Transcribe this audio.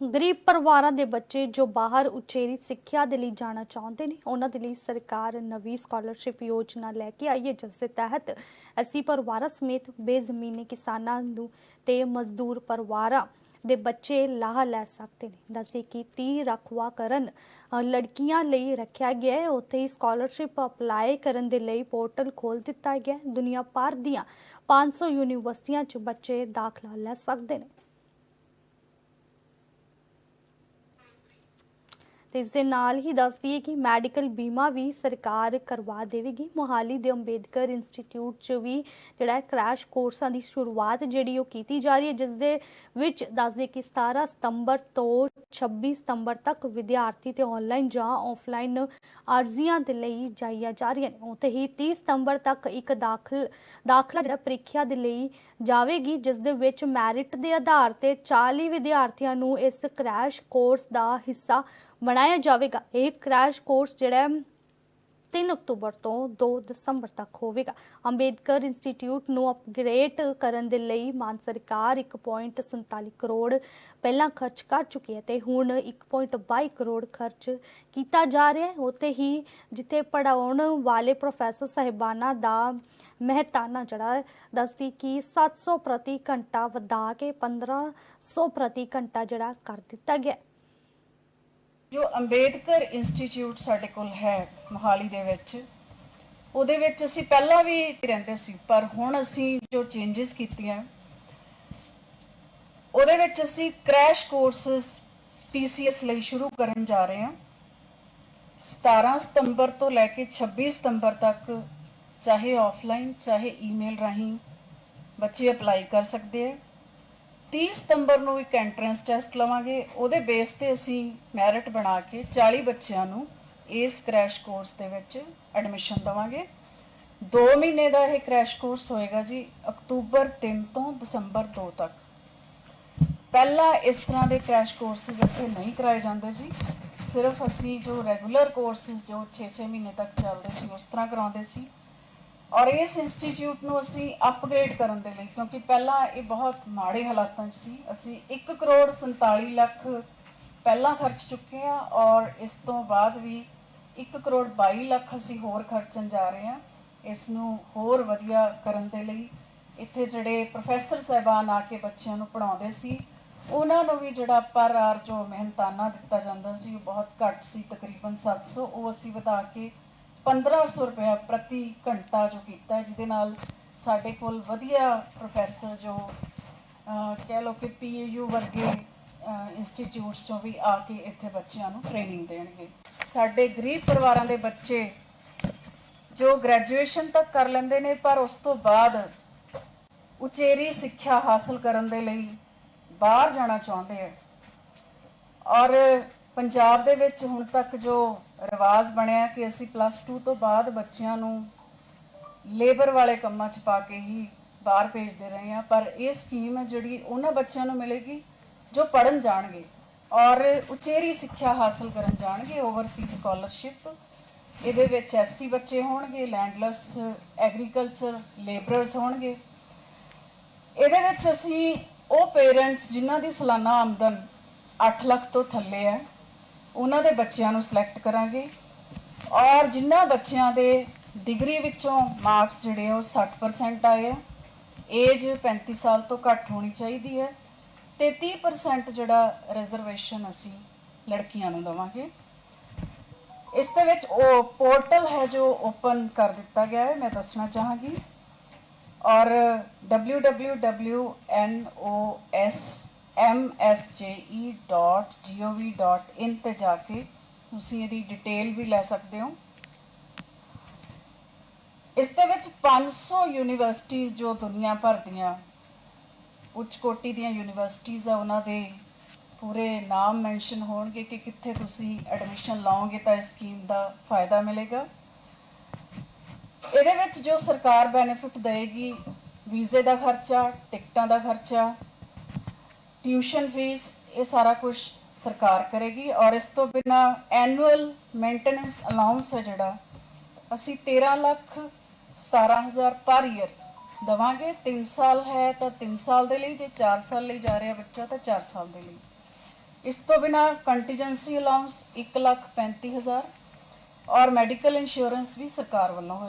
ਗਰੀਬ ਪਰਿਵਾਰਾਂ ਦੇ ਬੱਚੇ ਜੋ ਬਾਹਰ ਉਚੇਰੀ ਸਿੱਖਿਆ ਦੇ ਲਈ ਜਾਣਾ ਚਾਹੁੰਦੇ ਨੇ, ਉਹਨਾਂ ਦੇ ਲਈ ਸਰਕਾਰ ਨਵੀਂ ਸਕਾਲਰਸ਼ਿਪ ਯੋਜਨਾ ਲੈ ਕੇ ਆਈ ਹੈ, ਜਿਸ ਦੇ ਤਹਿਤ ਅਸੀਂ ਪਰਿਵਾਰਾਂ ਸਮੇਤ ਬੇਜ਼ਮੀਨੇ ਕਿਸਾਨਾਂ ਨੂੰ ਤੇ ਮਜ਼ਦੂਰ ਪਰਿਵਾਰਾਂ ਦੇ ਬੱਚੇ ਲਾਹਾ ਲੈ ਸਕਦੇ ਨੇ। ਦੱਸੇ ਕਿ 30 ਰਖਵਾ ਕਰਨ ਲੜਕੀਆਂ ਲਈ ਰੱਖਿਆ ਗਿਆ ਹੈ। ਉੱਥੇ ਹੀ ਸਕਾਲਰਸ਼ਿਪ ਅਪਲਾਈ ਕਰਨ ਦੇ ਲਈ ਪੋਰਟਲ ਖੋਲ ਦਿੱਤਾ ਗਿਆ ਹੈ। ਦੁਨੀਆ ਭਰ ਦੀਆਂ 500 ਯੂਨੀਵਰਸਿਟੀਆਂ 'ਚ ਬੱਚੇ ਦਾਖਲਾ ਲੈ ਸਕਦੇ ਨੇ। ਤੇ ਇਸ ਦੇ ਨਾਲ ਹੀ ਦੱਸਦੀ ਹੈ ਕਿ ਮੈਡੀਕਲ ਬੀਮਾ ਵੀ ਸਰਕਾਰ ਕਰਵਾ ਦੇਵੇਗੀ। ਮੋਹਾਲੀ ਦੇ ਅੰਬੇਦਕਰ ਇੰਸਟੀਚਿਊਟ 'ਚ ਵੀ ਜਿਹੜਾ ਹੈ ਕ੍ਰੈਸ਼ ਕੋਰਸਾਂ ਦੀ ਸ਼ੁਰੂਆਤ ਜਿਹੜੀ ਉਹ ਕੀਤੀ ਜਾ ਰਹੀ ਹੈ, ਜਿਸ ਦੇ ਵਿੱਚ ਦੱਸਦੇ ਕਿ 17 ਸਤੰਬਰ ਤੋਂ 26 ਸਤੰਬਰ ਤੱਕ ਵਿਦਿਆਰਥੀ ਤੇ ਆਨਲਾਈਨ ਜਾਂ ਆਫਲਾਈਨ ਅਰਜ਼ੀਆਂ ਦੇ ਲਈ ਜਾਈਆਂ ਜਾ ਰਹੀਆਂ ਨੇ। ਉੱਥੇ ਹੀ 30 ਸਤੰਬਰ ਤੱਕ ਇੱਕ ਦਾਖਲ, ਦਾਖਲਾ ਜਿਹੜਾ ਪ੍ਰੀਖਿਆ ਦੇ ਲਈ ਜਾਵੇਗੀ, ਜਿਸ ਦੇ ਵਿੱਚ ਮੈਰਿਟ ਦੇ ਆਧਾਰ ਤੇ 40 ਵਿਦਿਆਰਥੀਆਂ ਨੂੰ ਇਸ ਕ੍ਰੈਸ਼ ਕੋਰਸ ਦਾ ਹਿੱਸਾ ਬਣਾਇਆ ਜਾਵੇਗਾ। ਇਹ ਕ੍ਰੈਸ਼ ਕੋਰਸ ਜਿਹੜਾ ਹੈ 3 ਅਕਤੂਬਰ ਤੋਂ 2 ਦਸੰਬਰ ਤੱਕ ਹੋਵੇਗਾ। ਅੰਬੇਦਕਰ ਇੰਸਟੀਚਿਊਟ ਨੂੰ ਅਪਗ੍ਰੇਡ ਕਰਨ ਦੇ ਲਈ ਮਾਨ ਸਰਕਾਰ 1.47 ਕਰੋੜ ਪਹਿਲਾਂ ਖਰਚ ਕਰ ਚੁੱਕੀ ਹੈ ਤੇ ਹੁਣ 1.22 ਕਰੋੜ ਖਰਚ ਕੀਤਾ ਜਾ ਰਿਹਾ ਹੈ। ਉਤੇ ਹੀ ਜਿੱਥੇ ਪੜਾਉਣ ਵਾਲੇ ਪ੍ਰੋਫੈਸਰ ਸਾਹਿਬਾਨਾਂ ਦਾ ਮਹਿਤਾਨਾ ਜਿਹੜਾ ਦੱਸਦੀ ਕਿ 700 ਪ੍ਰਤੀ ਘੰਟਾ ਵਧਾ ਕੇ 1500 ਪ੍ਰਤੀ ਘੰਟਾ ਜਿਹੜਾ ਕਰ ਦਿੱਤਾ ਗਿਆ ਜੋ ਅੰਬੇਦਕਰ ਇੰਸਟੀਚਿਊਟ ਸਾਡੇ ਕੋਲ ਹੈ ਮੋਹਾਲੀ ਦੇ ਵਿੱਚ, ਉਹਦੇ ਵਿੱਚ ਅਸੀਂ ਪਹਿਲਾਂ ਵੀ ਰਹਿੰਦੇ ਸੀ, ਪਰ ਹੁਣ ਅਸੀਂ ਜੋ ਚੇਂਜਸ ਕੀਤੀਆਂ, ਉਹਦੇ ਵਿੱਚ ਅਸੀਂ ਕ੍ਰੈਸ਼ ਕੋਰਸਸ ਪੀਸੀਐਸ ਲਈ ਸ਼ੁਰੂ ਕਰਨ ਜਾ ਰਹੇ ਹਾਂ। 17 ਸਤੰਬਰ ਤੋਂ ਲੈ ਕੇ 26 ਸਤੰਬਰ ਤੱਕ ਚਾਹੇ ਆਫਲਾਈਨ ਚਾਹੇ ਈਮੇਲ ਰਾਹੀਂ ਬੱਚੇ ਅਪਲਾਈ ਕਰ ਸਕਦੇ ਆ। 30 ਸਤੰਬਰ ਨੂੰ ਇੱਕ ਐਂਟਰੈਂਸ ਟੈਸਟ ਲਵਾਂਗੇ। ਉਹਦੇ ਬੇਸ ਤੇ ਅਸੀਂ ਮੈਰਿਟ ਬਣਾ ਕੇ 40 ਬੱਚਿਆਂ ਨੂੰ ਇਸ ਕ੍ਰੈਸ਼ ਕੋਰਸ ਦੇ ਵਿੱਚ ਐਡਮਿਸ਼ਨ ਦਵਾਂਗੇ। 2 ਮਹੀਨੇ ਦਾ ਇਹ ਕ੍ਰੈਸ਼ ਕੋਰਸ ਹੋਏਗਾ ਜੀ, ਅਕਤੂਬਰ 3 ਤੋਂ ਦਸੰਬਰ 2 ਤੱਕ। ਪਹਿਲਾਂ ਇਸ ਤਰ੍ਹਾਂ ਦੇ ਕ੍ਰੈਸ਼ ਕੋਰਸਸ ਇੱਥੇ ਨਹੀਂ ਕਰਾਏ ਜਾਂਦੇ ਸੀ ਸਿਰਫ ਅਸੀਂ ਜੋ ਰੈਗੂਲਰ ਕੋਰਸਸ ਜੋ 6-6 ਮਹੀਨੇ ਤੱਕ ਚੱਲਦੇ ਸੀ, ਉਸ ਤਰ੍ਹਾਂ ਕਰਾਉਂਦੇ ਸੀ। ਔਰ ਇਸ ਇੰਸਟੀਚਿਊਟ ਨੂੰ ਅਸੀਂ ਅਪਗ੍ਰੇਡ ਕਰਨ ਦੇ ਲਈ, ਕਿਉਂਕਿ ਪਹਿਲਾਂ ਇਹ ਬਹੁਤ ਮਾੜੇ ਹਾਲਾਤਾਂ 'ਚ ਸੀ, ਅਸੀਂ 1 ਕਰੋੜ 47 ਲੱਖ ਪਹਿਲਾਂ ਖਰਚ ਚੁੱਕੇ ਆ ਔਰ ਇਸ ਤੋਂ ਬਾਅਦ ਵੀ 1 ਕਰੋੜ 22 ਲੱਖ ਅਸੀਂ ਹੋਰ ਖਰਚਣ ਜਾ ਰਹੇ ਹਾਂ। ਇਸ ਨੂੰ ਹੋਰ ਵਧੀਆ ਕਰਨ ਦੇ ਲਈ ਇੱਥੇ ਜਿਹੜੇ ਪ੍ਰੋਫੈਸਰ ਸਾਹਿਬਾਨ ਆ ਕੇ ਬੱਚਿਆਂ ਨੂੰ ਪੜ੍ਹਾਉਂਦੇ ਸੀ, ਉਹਨਾਂ ਨੂੰ ਵੀ ਜਿਹੜਾ ਪਰ ਆਰ ਜੋ ਮਿਹਨਤਾਨਾ ਦਿੱਤਾ ਜਾਂਦਾ ਸੀ, ਉਹ ਬਹੁਤ ਘੱਟ ਸੀ, ਤਕਰੀਬਨ 700 ਉਹ ਅਸੀਂ ਵਧਾ ਕੇ 1500 ਰੁਪਏ ਪ੍ਰਤੀ ਘੰਟਾ ਜੋ ਕੀਤਾ, ਜਿਹਦੇ ਨਾਲ ਸਾਡੇ ਕੋਲ ਵਧੀਆ ਪ੍ਰੋਫੈਸਰ ਜੋ ਕਹਿ ਲਓ ਕਿ ਪੀਯੂ ਵਰਗੇ ਇੰਸਟੀਚਿਊਟਸ ਚੋਂ ਵੀ ਆ ਕੇ ਇੱਥੇ ਬੱਚਿਆਂ ਨੂੰ ਟ੍ਰੇਨਿੰਗ ਦੇਣਗੇ। ਸਾਡੇ ਗਰੀਬ ਪਰਿਵਾਰਾਂ ਦੇ ਬੱਚੇ ਜੋ ਗ੍ਰੈਜੂਏਸ਼ਨ ਤੱਕ ਕਰ ਲੈਂਦੇ ਨੇ, ਪਰ ਉਸ ਤੋਂ ਬਾਅਦ ਉਚੇਰੀ ਸਿੱਖਿਆ ਹਾਸਲ ਕਰਨ ਦੇ ਲਈ ਬਾਹਰ ਜਾਣਾ ਚਾਹੁੰਦੇ ਆ। ਔਰ ਪੰਜਾਬ ਦੇ ਵਿੱਚ ਹੁਣ ਤੱਕ ਜੋ ਰਿਵਾਜ ਬਣਿਆ ਕਿ ਅਸੀਂ ਪਲੱਸ 2 ਤੋਂ ਬਾਅਦ ਬੱਚਿਆਂ ਨੂੰ ਲੇਬਰ ਵਾਲੇ ਕੰਮਾਂ 'ਚ ਪਾ ਕੇ ਹੀ ਬਾਹਰ ਭੇਜਦੇ ਰਹੇ ਆ ਪਰ ਇਹ ਸਕੀਮ ਹੈ ਜਿਹੜੀ ਉਹਨਾਂ ਬੱਚਿਆਂ ਨੂੰ ਮਿਲੇਗੀ, ਜੋ ਪੜਨ ਜਾਣਗੇ ਔਰ ਉਚੇਰੀ ਸਿੱਖਿਆ ਹਾਸਲ ਕਰਨ ਜਾਣਗੇ ਓਵਰਸੀਜ਼ ਸਕਾਲਰਸ਼ਿਪ ਇਹਦੇ ਵਿੱਚ ਐਸਸੀ ਬੱਚੇ ਹੋਣਗੇ ਲੈਂਡਲੈਸ ਐਗਰੀਕਲਚਰ ਲੇਬਰਰਸ ਹੋਣਗੇ। ਇਹਦੇ ਵਿੱਚ ਅਸੀਂ ਉਹ ਪੇਰੈਂਟਸ ਜਿਨ੍ਹਾਂ ਦੀ ਸਾਲਾਨਾ ਆਮਦਨ 8 ਲੱਖ ਤੋਂ ਥੱਲੇ ਹੈ। ਉਹਨਾਂ ਦੇ ਬੱਚਿਆਂ ਨੂੰ ਸਿਲੈਕਟ ਕਰਾਂਗੇ। ਔਰ ਜਿਨ੍ਹਾਂ ਬੱਚਿਆਂ ਦੇ ਡਿਗਰੀ ਵਿੱਚੋਂ ਮਾਰਕਸ ਜਿਹੜੇ ਆ ਉਹ 60% ਆਏ ਆ। ਏਜ 35 ਸਾਲ ਤੋਂ ਘੱਟ ਹੋਣੀ ਚਾਹੀਦੀ ਹੈ ਤੇ 30% ਜਿਹੜਾ ਰਿਜ਼ਰਵੇਸ਼ਨ ਅਸੀਂ ਲੜਕੀਆਂ ਨੂੰ ਦਵਾਂਗੇ। ਇਸ ਦੇ ਵਿੱਚ ਉਹ ਪੋਰਟਲ ਹੈ ਜੋ ਓਪਨ ਕਰ ਦਿੱਤਾ ਗਿਆ ਹੈ, ਮੈਂ ਦੱਸਣਾ ਚਾਹਾਂਗੀ। ਔਰ www.nosmsje.gov.in ਤੇ ਜਾ ਕੇ ਤੁਸੀਂ ਇਹਦੀ ਡਿਟੇਲ ਵੀ ਲੈ ਸਕਦੇ ਹੋ। ਇਸ ਦੇ ਵਿੱਚ 500 ਯੂਨੀਵਰਸਿਟੀਆਂ ਜੋ ਦੁਨੀਆ ਭਰ ਦੀਆਂ, ਉੱਚ ਕੋਟੀ ਦੀਆਂ ਯੂਨੀਵਰਸਿਟੀਆਂ ਆ, ਉਹਨਾਂ ਦੇ ਪੂਰੇ ਨਾਮ ਮੈਂਸ਼ਨ ਹੋਣਗੇ ਕਿ ਕਿੱਥੇ ਤੁਸੀਂ ਐਡਮਿਸ਼ਨ ਲਾਓਗੇ ਤਾਂ ਇਸ ਸਕੀਮ ਦਾ ਫਾਇਦਾ ਮਿਲੇਗਾ। ਇਹਦੇ ਵਿੱਚ ਜੋ ਸਰਕਾਰ ਬੈਨੀਫਿਟ ਦੇਗੀ ਵੀਜ਼ੇ ਦਾ ਖਰਚਾ, ਟਿਕਟਾਂ ਦਾ ਖਰਚਾ ਟਿਊਸ਼ਨ ਫੀਸ, ਇਹ ਸਾਰਾ ਕੁਝ ਸਰਕਾਰ ਕਰੇਗੀ ਔਰ ਇਸ ਤੋਂ ਬਿਨਾ ਐਨੂਅਲ ਮੇਨਟੇਨੈਂਸ ਅਲਾਉਂਸ ਹੈ ਜਿਹੜਾ, ਅਸੀਂ 13 ਲੱਖ 17000 ਪਰ ਈਅਰ ਦਵਾਂਗੇ। 3 ਸਾਲ ਹੈ ਤਾਂ 3 ਸਾਲ ਦੇ ਲਈ, ਜੇ 4 ਸਾਲ ਲਈ ਜਾ ਰਿਹਾ ਬੱਚਾ ਤਾਂ 4 ਸਾਲ ਦੇ ਲਈ। ਇਸ ਤੋਂ ਬਿਨਾ ਕੰਟੀਜੈਂਸੀ ਅਲਾਉਂਸ 135000 ਔਰ ਮੈਡੀਕਲ ਇੰਸ਼ੋਰੈਂਸ ਵੀ ਸਰਕਾਰ ਵੱਲੋਂ